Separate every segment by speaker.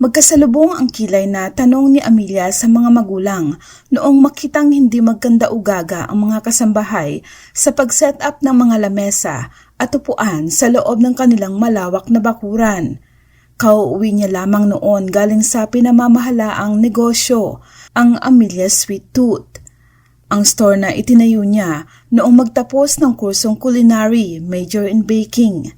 Speaker 1: Magkasalubong ang kilay na tanong ni Amelia sa mga magulang noong makitang hindi magkanda ugaga ang mga kasambahay sa pag-set up ng mga lamesa at upuan sa loob ng kanilang malawak na bakuran. Kauuwi niya lamang noon galing sa pinamamahalaang negosyo, ang Amelia Sweet Tooth. Ang store na itinayo niya noong magtapos ng kursong culinary, major in baking.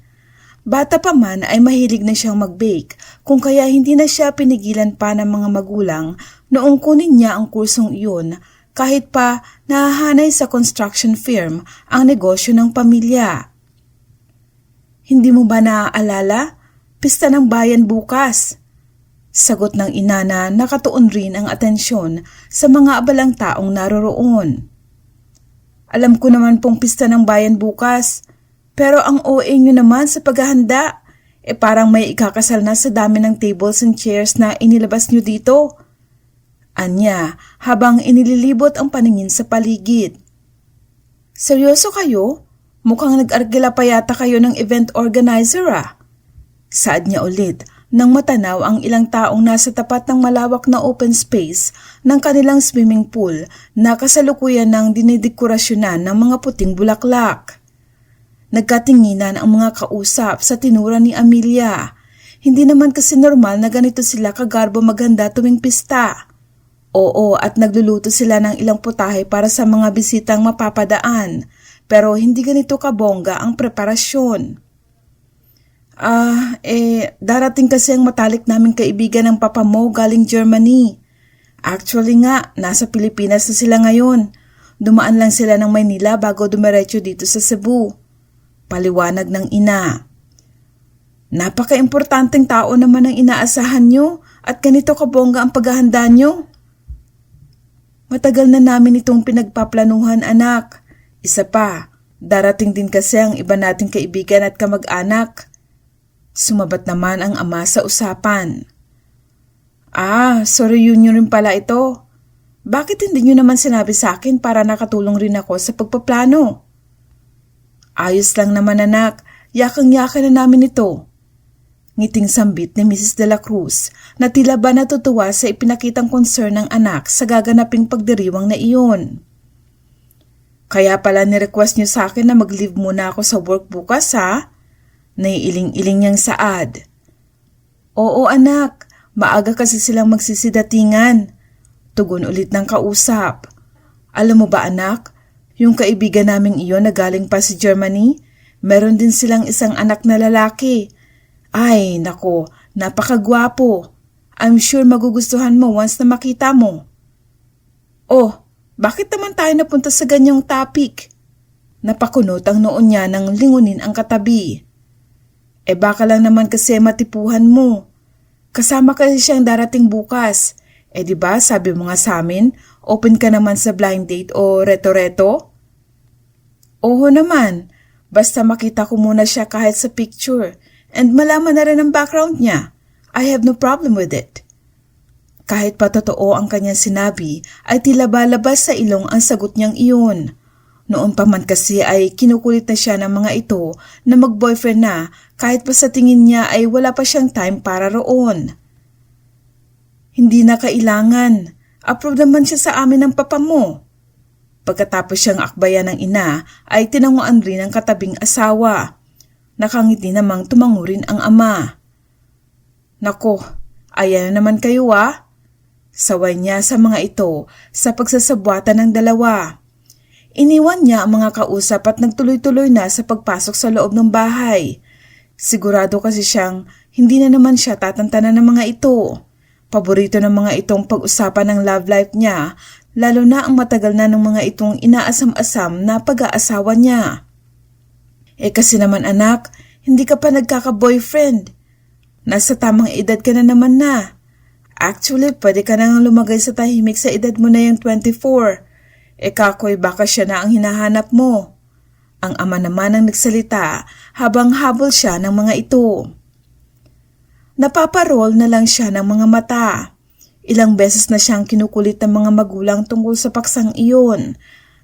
Speaker 1: Bata pa man ay mahilig na siyang mag-bake kung kaya hindi na siya pinigilan pa ng mga magulang noong kunin niya ang kursong iyon kahit pa nahahanay sa construction firm ang negosyo ng pamilya. Hindi mo ba naaalala? Pista ng bayan bukas. Sagot ng ina na nakatuon rin ang atensyon sa mga abalang taong naroroon. Alam ko naman pong pista ng bayan bukas, pero ang OA nyo naman sa paghahanda, eh parang may ikakasal na sa dami ng tables and chairs na inilabas nyo dito. Anya, habang inililibot ang paningin sa paligid. Seryoso kayo? Mukhang nag-argila pa yata kayo ng event organizer ah. Saad niya ulit nang matanaw ang ilang taong nasa tapat ng malawak na open space ng kanilang swimming pool na kasalukuyan ng dinidekorasyonan ng mga puting bulaklak. Nagkatinginan ang mga kausap sa tinura ni Amelia. Hindi naman kasi normal na ganito sila kagarbo maganda tuwing pista. Oo, at nagluluto sila ng ilang putahe para sa mga bisitang mapapadaan. Pero hindi ganito kabongga ang preparasyon. Ah, eh, darating kasi ang matalik naming kaibigan ng papa mo galing Germany. Actually nga, nasa Pilipinas na sila ngayon. Dumaan lang sila ng Maynila bago dumiretso dito sa Cebu. Paliwanag ng ina. Napaka-importanteng tao naman ang inaasahan nyo at ganito kabongga ang paghahanda nyo. Matagal na namin itong pinagpaplanuhan anak. Isa pa, darating din kasi ang iba nating kaibigan at kamag-anak. Sumabat naman ang ama sa usapan. Ah, so reunion rin pala ito. Bakit hindi nyo naman sinabi sa akin para nakatulong rin ako sa pagpaplano? Ayos lang naman anak, yakang-yaka na namin ito. Ngiting sambit ni Mrs. De La Cruz na tila ba natutuwa sa ipinakitang concern ng anak sa gaganaping pagdiriwang na iyon. Kaya pala ni-request niyo sa akin na mag-leave muna ako sa work bukas ha? Naiiling-iling niyang saad. Oo anak, maaga kasi silang magsisidatingan. Tugon ulit ng kausap. Alam mo ba anak, yung kaibigan naming iyon na galing pa si Germany, meron din silang isang anak na lalaki. Ay, nako, napakagwapo. I'm sure magugustuhan mo once na makita mo. Oh, bakit naman tayo napunta sa ganyang topic? Napakunot ang noon niya nang lingunin ang katabi. Eh baka lang naman kasi matipuhan mo. Kasama kasi siyang darating bukas. Eh di ba sabi mo nga sa amin, open ka naman sa blind date o reto-reto? Oo naman, basta makita ko muna siya kahit sa picture and malaman na rin ang background niya. I have no problem with it. Kahit pa totoo ang kanyang sinabi, ay tila ba labas sa ilong ang sagot niyang iyon. Noon pa man kasi ay kinukulit na siya ng mga ito na mag-boyfriend na kahit pa sa tingin niya ay wala pa siyang time para roon. Hindi na kailangan. Approve naman siya sa amin ng papa mo. Pagkatapos siyang akbayan ng ina ay tinanguan rin ang katabing asawa. Nakangiti namang tumangurin ang ama. Nako, ayan na naman kayo ah. Saway niya sa mga ito sa pagsasabwatan ng dalawa. Iniwan niya ang mga kausap at nagtuloy-tuloy na sa pagpasok sa loob ng bahay. Sigurado kasi siyang hindi na naman siya tatantanan ng mga ito. Paborito ng mga itong pag-usapan ng love life niya, lalo na ang matagal na ng mga itong inaasam-asam na pag-aasawa niya. Eh kasi naman anak, hindi ka pa nagkaka-boyfriend. Nasa tamang edad ka na naman na. Actually, pwede ka nang lumagay sa tahimik sa edad mo na yung 24. E kakoy baka siya na ang hinahanap mo. Ang ama naman ang nagsalita habang habol siya ng mga ito. Napaparol na lang siya ng mga mata. Ilang beses na siyang kinukulit ng mga magulang tungkol sa paksang iyon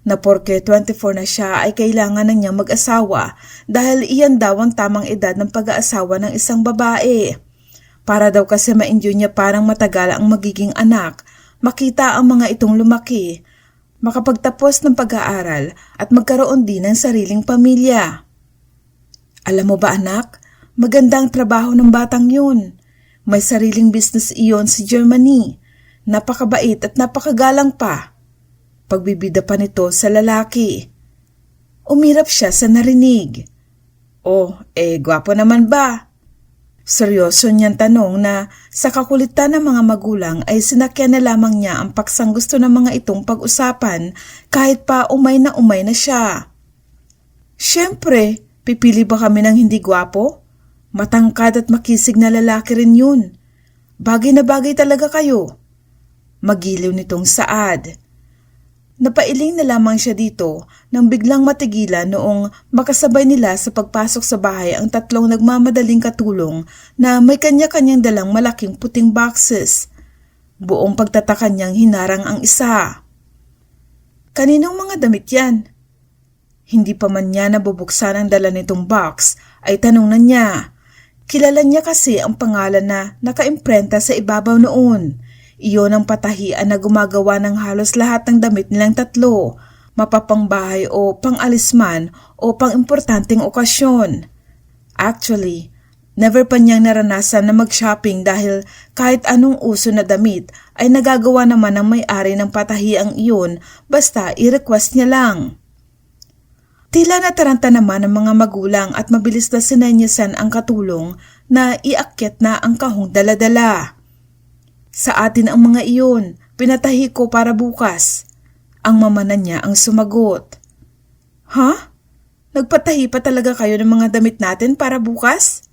Speaker 1: na porke 24 na siya ay kailangan na niyang mag-asawa dahil iyan daw ang tamang edad ng pag-aasawa ng isang babae. Para daw kasi ma-enjoy niya parang matagal ang magiging anak, makita ang mga itong lumaki, makapagtapos ng pag-aaral at magkaroon din ng sariling pamilya. Alam mo ba anak, maganda ang trabaho ng batang yun. May sariling business iyon sa Germany. Napakabait at napakagalang pa. Pagbibida pa nito sa lalaki. Umirap siya sa narinig. Oh, eh, gwapo naman ba? Seryoso niyang tanong na sa kakulitan ng mga magulang ay sinakyan na lamang niya ang paksang gusto ng mga itong pag-usapan kahit pa umay na umay na siya. Siyempre, pipili ba kami ng hindi gwapo? Matangkad at makisig na lalaki rin yun. Bagay na bagay talaga kayo. Magiliw nitong saad. Napailing na lamang siya dito nang biglang matigilan noong makasabay nila sa pagpasok sa bahay ang tatlong nagmamadaling katulong na may kanya-kanyang dalang malaking puting boxes. Buong pagtataka niyang hinarang ang isa. Kaninong mga damit yan? Hindi pa man niya nabubuksan ang dala nitong box ay tanong na niya. Kilala niya kasi ang pangalan na nakaimprenta sa ibabaw noon. Iyon ang patahian na gumagawa ng halos lahat ng damit nilang tatlo, mapapangbahay o pang-alisman o pang-importanteng okasyon. Actually, never pa niyang naranasan na mag-shopping dahil kahit anong uso na damit ay nagagawa naman ng may-ari ng patahiang iyon basta i-request niya lang. Tila nataranta naman ng mga magulang at mabilis na sinenyasan ang katulong na iakyat na ang kahong daladala. Sa atin ang mga iyon, pinatahi ko para bukas. Ang mama na niya ang sumagot. Ha? Nagpatahi pa talaga kayo ng mga damit natin para bukas?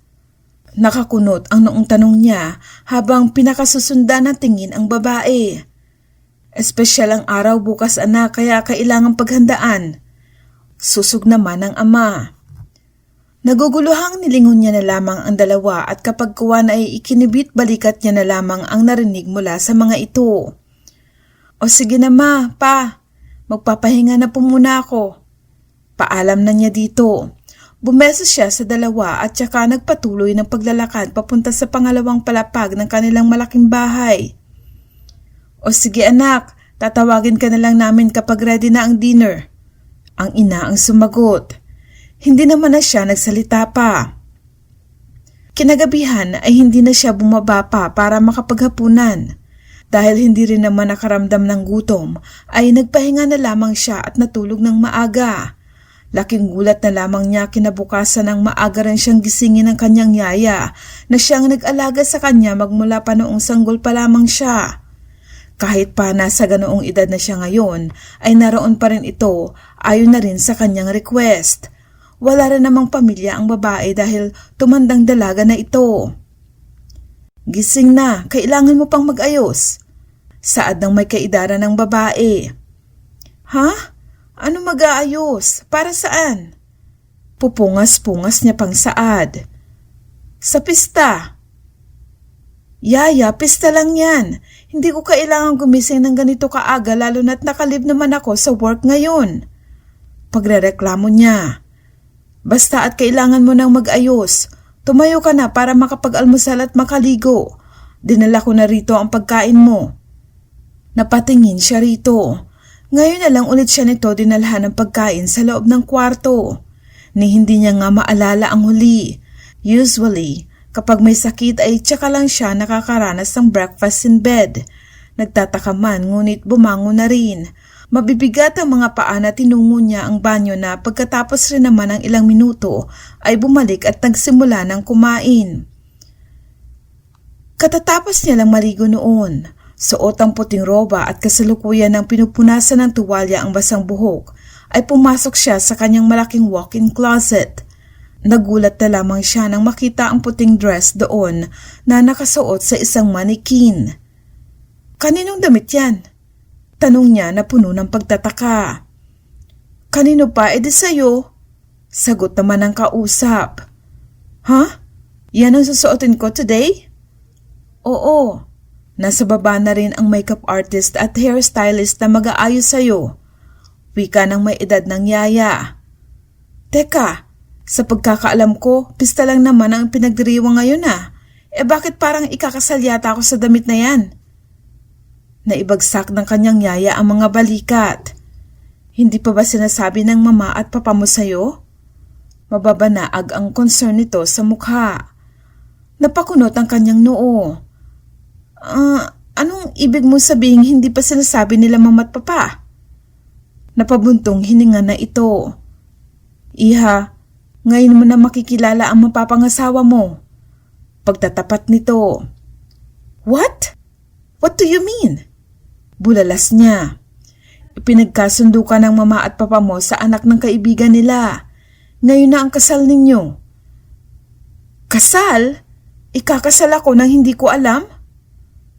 Speaker 1: Nakakunot ang noong tanong niya habang pinakasusunda ng tingin ang babae. Espesyal ang araw bukas anak kaya kailangang paghandaan. Susog naman ang ama. Naguguluhang nilingon niya na lamang ang dalawa at kapag kuwan ay ikinibit balikat niya na lamang ang narinig mula sa mga ito. O sige na ma, pa, magpapahinga na po muna ako. Paalam na niya dito. Bumesos siya sa dalawa at saka nagpatuloy ng paglalakad papunta sa pangalawang palapag ng kanilang malaking bahay. O sige anak, tatawagin ka na lang namin kapag ready na ang dinner. Ang ina ang sumagot. Hindi naman na siya nagsalita pa. Kinagabihan ay hindi na siya bumaba pa para makapaghapunan. Dahil hindi rin naman nakaramdam ng gutom, ay nagpahinga na lamang siya at natulog ng maaga. Laking gulat na lamang niya kinabukasan ng maaga rin siyang gisingin ng kanyang yaya na siyang nag-alaga sa kanya magmula pa noong sanggol pa lamang siya. Kahit pa nasa ganoong edad na siya ngayon, ay naroon pa rin ito ayon na rin sa kanyang request. Wala rin namang pamilya ang babae dahil tumandang dalaga na ito. Gising na, kailangan mo pang mag-ayos. Saad ng may kaidara ng babae. Ha? Ano mag-aayos? Para saan? Pupungas-pungas niya pang saad. Sa pista. Yaya, pista lang yan. Hindi ko kailangan gumising ng ganito kaaga lalo na't nakalib naman ako sa work ngayon. Pagrereklamo niya. Basta at kailangan mo nang mag-ayos. Tumayo ka na para makapag-almusal at makaligo. Dinala ko na rito ang pagkain mo. Napatingin siya rito. Ngayon na lang ulit siya nito dinalhan ng pagkain sa loob ng kwarto. Ni hindi niya nga maalala ang huli. Usually, kapag may sakit ay tsaka lang siya nakakaranas ng breakfast in bed. Nagtataka man ngunit bumangon na rin. Mabibigat ang mga paa na tinungo niya ang banyo na pagkatapos rin naman ng ilang minuto ay bumalik at nagsimula ng kumain. Katatapos niya lang maligo noon. Suot ang puting roba at kasalukuyan ng pinupunasan ng tuwalya ang basang buhok ay pumasok siya sa kanyang malaking walk-in closet. Nagulat na lamang siya nang makita ang puting dress doon na nakasuot sa isang manikin. Kaninong damit yan? Tanong niya na puno ng pagtataka. Kanino pa? E di sa'yo. Sagot naman ng kausap. Ha? Yan ang susuotin ko today? Oo. Nasa baba na rin ang makeup artist at hairstylist na mag-aayos sa'yo. Wika ng may edad ng yaya. Teka, sa pagkakaalam ko, pista lang naman ang pinagdiriwang ngayon ah. Eh bakit parang ikakasal yata ako sa damit na yan? Naibagsak ng kanyang yaya ang mga balikat. Hindi pa ba sinasabi ng mama at papa mo sa'yo? Mababanaag ang concern nito sa mukha. Napakunot ang kanyang noo. Ah, anong ibig mo sabihin hindi pa sinasabi nila mama at papa? Napabuntong hininga na ito. Iha, ngayon mo na makikilala ang mapapangasawa mo. Pagtatapat nito. What? What do you mean? Bulalas niya. Ipinagkasundo ka ng mama at papa mo sa anak ng kaibigan nila. Ngayon na ang kasal ninyo. Kasal? Ikakasal ako nang hindi ko alam?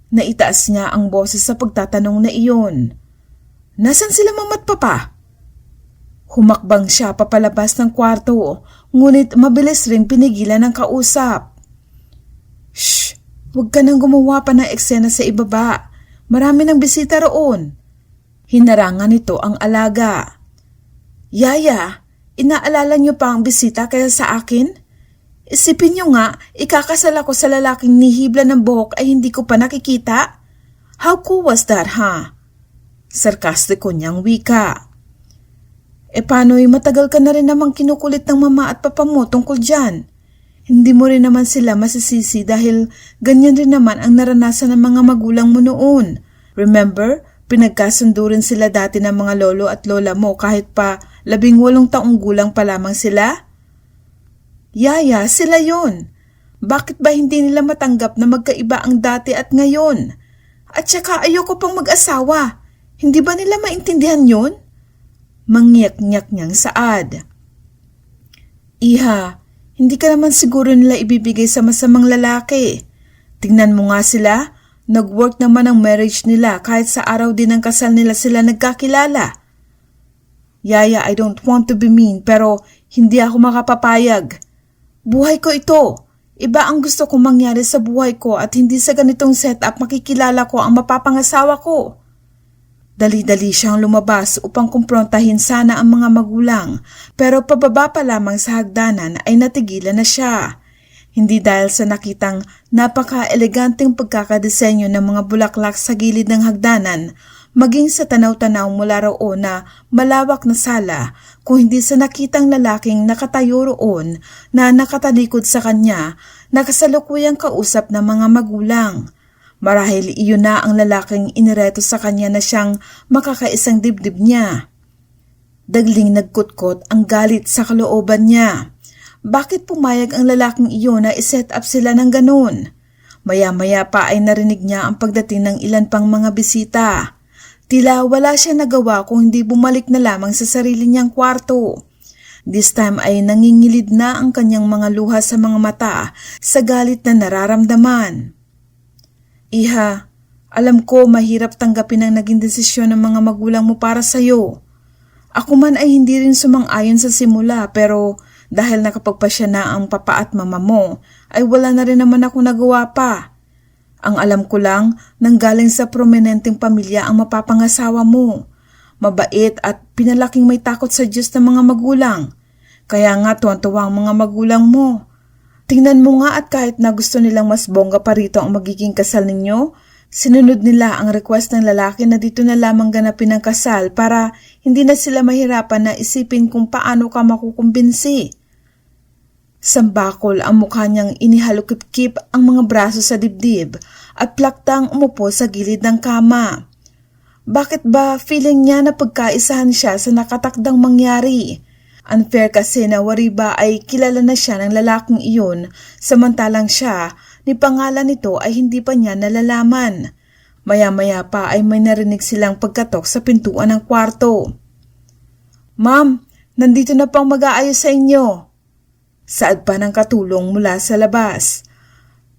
Speaker 1: Naitaas niya ang boses sa pagtatanong na iyon. Nasaan sila mama at papa? Humakbang siya papalabas ng kwarto, ngunit mabilis rin pinigilan ng kausap. Shh! Huwag ka nang gumawa pa ng eksena sa ibaba. Marami ng bisita roon. Hinarangan nito ang alaga. Yaya, inaalala niyo pa ang bisita kaya sa akin? Isipin niyo nga, ikakasal ako sa lalaking nihibla ng buhok ay hindi ko pa nakikita. How cool was that, ha? Huh? Sarkastiko niyang wika. E paano'y matagal ka na rin namang kinukulit ng mama at papa mo tungkol dyan? Hindi mo rin naman sila masisisi dahil ganyan rin naman ang naranasan ng mga magulang mo noon. Remember, pinagkasundo rin sila dati ng mga lolo at lola mo kahit pa labing walong taong gulang pa lamang sila? Yaya, sila yon. Bakit ba hindi nila matanggap na magkaiba ang dati at ngayon? At saka ayoko pang mag-asawa. Hindi ba nila maintindihan yon? Mangyak-nyak niyang saad. Iha, hindi ka naman siguro nila ibibigay sa masamang lalaki. Tingnan mo nga sila, nag-work naman ang marriage nila kahit sa araw din ng kasal nila sila nagkakilala. Yaya, I don't want to be mean pero hindi ako makapapayag. Buhay ko ito. Iba ang gusto kong mangyari sa buhay ko at hindi sa ganitong setup makikilala ko ang mapapangasawa ko. Dali-dali siyang lumabas upang kumprontahin sana ang mga magulang pero pababa pa lamang sa hagdanan ay natigilan na siya. Hindi dahil sa nakitang napaka-eleganteng pagkakadesenyo ng mga bulaklak sa gilid ng hagdanan, maging sa tanaw-tanaw mula roon na malawak na sala, kung hindi sa nakitang lalaking nakatayo roon na nakatalikod sa kanya, nakasalukuyang kausap ng mga magulang. Marahil iyon na ang lalaking inireto sa kanya na siyang makakaisang dibdib niya. Dagling nagkutkot ang galit sa kalooban niya. Bakit pumayag ang lalaking iyon na iset up sila ng ganun? Maya-maya pa ay narinig niya ang pagdating ng ilan pang mga bisita. Tila wala siya nagawa kung hindi bumalik na lamang sa sarili niyang kwarto. This time ay nangingilid na ang kanyang mga luha sa mga mata sa galit na nararamdaman. Iha, alam ko mahirap tanggapin ang naging desisyon ng mga magulang mo para sa'yo. Ako man ay hindi rin sumang-ayon sa simula pero dahil nakapagpasya na ang papa at mama mo, ay wala na rin naman ako nagawa pa. Ang alam ko lang, nanggaling sa prominenteng pamilya ang mapapangasawa mo. Mabait at pinalaking may takot sa Diyos ng mga magulang. Kaya nga tuwan-tuwa ang mga magulang mo. Tingnan mo nga at kahit na gusto nilang mas bongga pa rito ang magiging kasal ninyo, sinunod nila ang request ng lalaki na dito na lamang ganapin ang kasal para hindi na sila mahirapan na isipin kung paano ka makukumbinsi. Sambakol ang mukha niyang inihalukip-kip ang mga braso sa dibdib at plaktang umupo sa gilid ng kama. Bakit ba feeling niya na pagkaisahan siya sa nakatakdang mangyari? Unfair kasi na wari ba ay kilala na siya ng lalaking iyon samantalang siya ni pangalan nito ay hindi pa niya nalalaman. Maya-maya pa ay may narinig silang pagkatok sa pintuan ng kwarto. Ma'am, nandito na pang mag-aayos sa inyo. Saad pa ng katulong mula sa labas.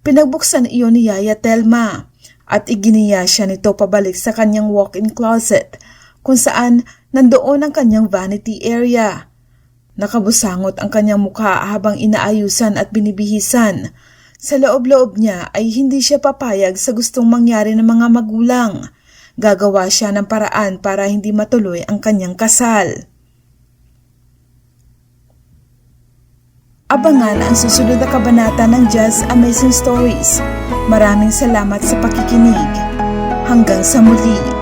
Speaker 1: Pinagbuksan iyon ni Yaya Telma at iginiya siya nito pabalik sa kanyang walk-in closet kung saan nandoon ang kanyang vanity area. Nakabusangot ang kanyang mukha habang inaayusan at binibihisan. Sa loob-loob niya ay hindi siya papayag sa gustong mangyari ng mga magulang. Gagawa siya ng paraan para hindi matuloy ang kanyang kasal. Abangan ang susunod na kabanata ng Jazz Amazing Stories. Maraming salamat sa pakikinig. Hanggang sa muli.